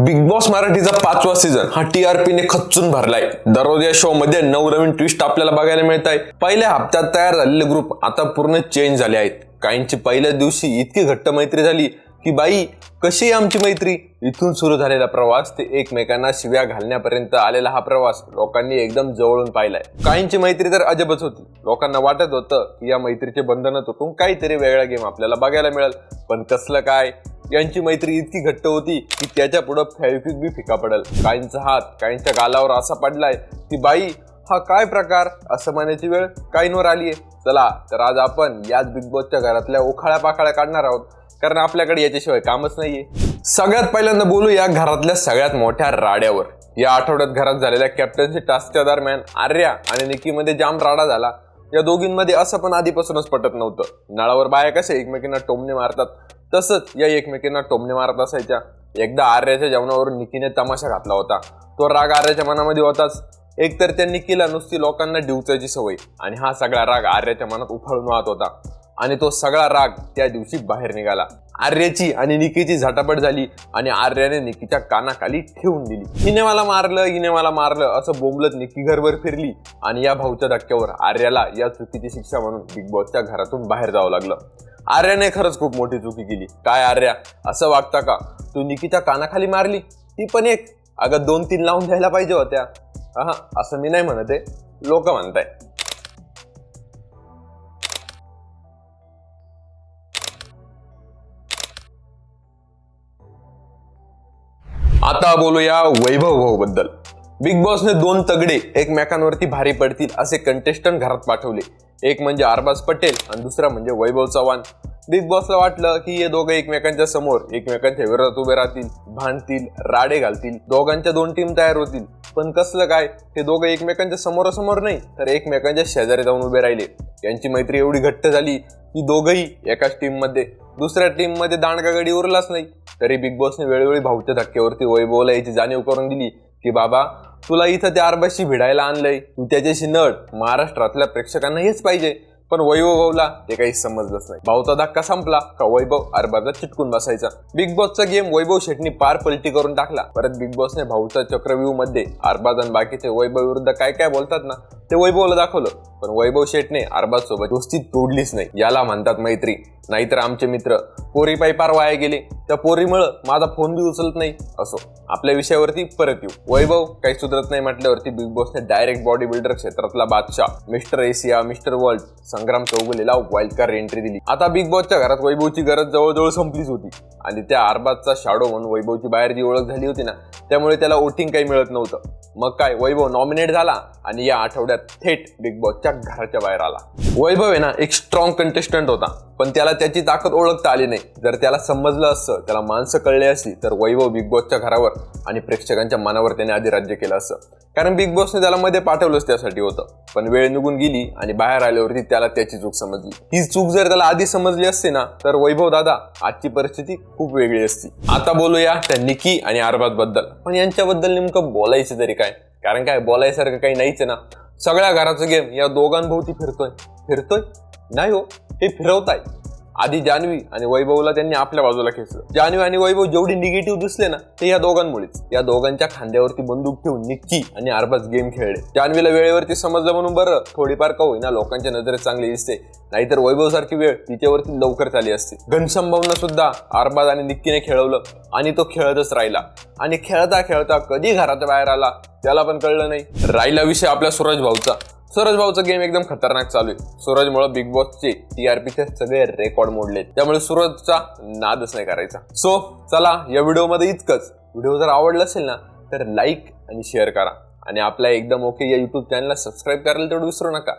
Big boss मराठीचा पाचवा season हा टी आर पी ने खच्चून भरलाय. दररोज या शो मध्ये नवनवीन ट्विस्ट आपल्याला बघायला मिळत आहे पहिल्या हप्त्यात तयार झालेले ग्रुप आता पूर्ण चेंज झाले आहेत. काहींची पहिल्या दिवशी इतकी घट्ट मैत्री झाली की बाई कशी आहे आमची मैत्री? इथून सुरू झालेला प्रवास ते एकमेकांना शिव्या घालण्यापर्यंत आलेला हा प्रवास लोकांनी एकदम जवळून पाहिलाय. काहींची मैत्री तर अजबच होती. लोकांना वाटत होतं की या मैत्रीचे बंधन तुटून काहीतरी वेगळा गेम आपल्याला बघायला मिळेल. पण कसलं काय? यांची मैत्री इतकी घट्ट होती की त्याच्या पुढं फेविक्विक बी फिका पडल. काहींचा हात काहींच्या गालावर असा पडलाय. की बाई हा काय प्रकार? असं म्हणायची वेळ काहींवर आलीये चला तर आज आपण याच बिग बॉसच्या घरातल्या उखाळ्या पाखाळ्या काढणार आहोत. कारण आपल्याकडे याच्याशिवाय कामच नाहीये. सगळ्यात पहिल्यांदा बोलू या घरातल्या सगळ्यात मोठ्या राड्यावर. या आठवड्यात घरात झालेल्या कॅप्टन्सी टास्कच्या दरम्यान आर्या आणि निकीमध्ये जाम राडा झाला. या दोघींमध्ये असं पण आधीपासूनच पटत नव्हतं. नळावर बाया कसे एकमेकींना टोमणे मारतात तसंच या एकमेकींना टोमणे मारत असायच्या. एकदा आर्याच्या जेवणावरून निकीने तमाशा घातला होता. तो राग आर्याच्या मनामध्ये होताच. एकतर त्या निकीला नुसती लोकांना डिवचायची सवय आणि हा सगळा राग आर्याच्या मनात उफाळून वाहत होता. आणि तो सगळा राग त्या दिवशी बाहेर निघाला. आर्याची आणि निकीची झटापट झाली आणि आर्याने निकीच्या कानाखाली ठेवून दिली. हिने मला मारलं हिने मला मारलं असं बोंबलत निकी घरभर फिरली आणि या भाऊच्या धक्क्यावर आर्याला या चुकीची शिक्षा म्हणून बिग बॉसच्या घरातून बाहेर जावं लागलं. आर्याने खरंच खूप मोठी चुकी केली. काय आर्या? असं वागता का? तू निकीच्या कानाखाली मारली. ती पण एक. अगं दोन तीन लावून द्यायला पाहिजे होत्या. हा असं मी नाही म्हणत आहे. लोक म्हणताय. आता बोलूया वैभव भाऊ बद्दल बिग बॉसने दोन तगडे एकमेकांवरती भारी पडतील असे कंटेस्टंट घरात पाठवले. एक म्हणजे आरबाज पटेल आणि दुसरा म्हणजे वैभव चव्हाण. बिग बॉसला वाटलं की हे दोघं एकमेकांच्या समोर एकमेकांच्या विरोधात उभे राहतील भांडतील राडे घालतील. दोघांच्या दोन टीम तयार होतील. पण कसलं काय हे दोघं एकमेकांच्या समोरासमोर नाही तर एकमेकांच्या शेजारी जाऊन उभे राहिले. यांची मैत्री एवढी घट्ट झाली की दोघंही एकाच टीममध्ये दुसऱ्या टीममध्ये मध्ये उरलाच नाही. तरी बिग बॉसने वेळोवेळी भाऊच्या धक्क्यावरती वैभवला याची जाणीव करून दिली. की बाबा तुला इथं त्या आरबाशी भिडायला आणलंय. तू त्याच्याशी नळ महाराष्ट्रातल्या प्रेक्षकांना हेच पाहिजे. पण वैभव भाऊला ते काही समजलंच नाही. भाऊचा धक्का संपला का वैभव अरबाजला चिटकून बसायचा. बिग बॉसचा गेम वैभव शेटनी पार पलटी करून टाकला. परत बिग बॉसने भाऊचा चक्रव्यूहमध्ये अरबाज आणि बाकीचे वैभव विरुद्ध काय काय बोलतात ना ते वैभवला दाखवलं. पण वैभव शेटने अरबाज सोबत दोस्ती तोडलीच नाही. याला म्हणतात मैत्री. नाहीतर आमचे मित्र पोरी पायी पार वाया गेले. त्या पोरीमुळं माझा फोन बी उचलत नाही असो. आपल्या विषयावरती परत येऊ. वैभव काही सुधरत नाही म्हटल्यावरती बिग बॉसने डायरेक्ट बॉडी बिल्डर क्षेत्रातला बादशाह mister Asia mister world Sangram चौगुलेला wild card entry दिली. आता बिग बॉसच्या घरात वैभवची गरज जवळजवळ संपलीच होती. आणि त्या आरबाजचा शाडो म्हणून वैभवची बाहेर जी ओळख झाली होती ना त्यामुळे त्याला वोटिंग काही मिळत नव्हतं. मग काय वैभव नॉमिनेट झाला आणि या आठवड्यात थेट बिग बॉसच्या घराच्या बाहेर आला. वैभव आहे ना एक स्ट्रॉंग कंटेस्टंट होता. पण त्याला त्याची ताकद ओळखता आली नाही. जर त्याला समजलं असतं त्याला माणसं कळली असती तर वैभव बिग बॉसच्या घरावर आणि प्रेक्षकांच्या मनावर त्याने आधी राज्य केलं असतं कारण बिग बॉसने त्याला मध्ये पाठवलंच त्यासाठी होतं. पण वेळ निघून गेली आणि बाहेर आल्यावरती त्याला त्याची चूक समजली. ही चूक जर त्याला आधी समजली असते ना तर वैभव दादा आजची परिस्थिती खूप वेगळी असती. आता बोलूया त्या निकी आणि अरबाजबद्दल. पण यांच्याबद्दल नेमकं बोलायचं तरी काय? कारण काय बोलायसारखं काही नाहीच आहे ना. सगळ्या घराचं गेम या दोघांभोवती फिरतोय. फिरतोय? नाही हो. हे फिरवताय आधी जान्हवी आणि वैभवला त्यांनी आपल्या बाजूला खेचलं. जान्हवी आणि वैभव जेवढी निगेटिव्ह दिसले ना ते या दोघांमुळेच. या दोघांच्या खांद्यावरती बंदूक ठेवून निक्की आणि अरबाज गेम खेळले. जान्हवीला वेळेवरती समजलं म्हणून बरं थोडीफार का होईना लोकांच्या नजरेत चांगली दिसते. नाहीतर वैभव सारखी वेळ तिच्यावरती लवकर चाली असते. घनसंभवनं सुद्धा अरबाज आणि निक्कीने खेळवलं आणि तो खेळतच राहिला. आणि खेळता खेळता कधी घराच्या बाहेर आला त्याला पण कळलं नाही. राहिला विषय आपल्या सूरज भाऊचा. सूरज भाऊचं गेम एकदम खतरनाक चालू आहे. सूरजमुळे बिग बॉसचे टीआरपीचे सगळे रेकॉर्ड मोडले त्यामुळे सूरजचा नादच नाही करायचा. सो चला या व्हिडिओमध्ये इतकंच. व्हिडिओ जर आवडला असेल ना तर लाईक आणि शेअर करा. आणि आपल्या एकदम ओके या युट्यूब चॅनलला सबस्क्राईब करायला तेवढं विसरू नका.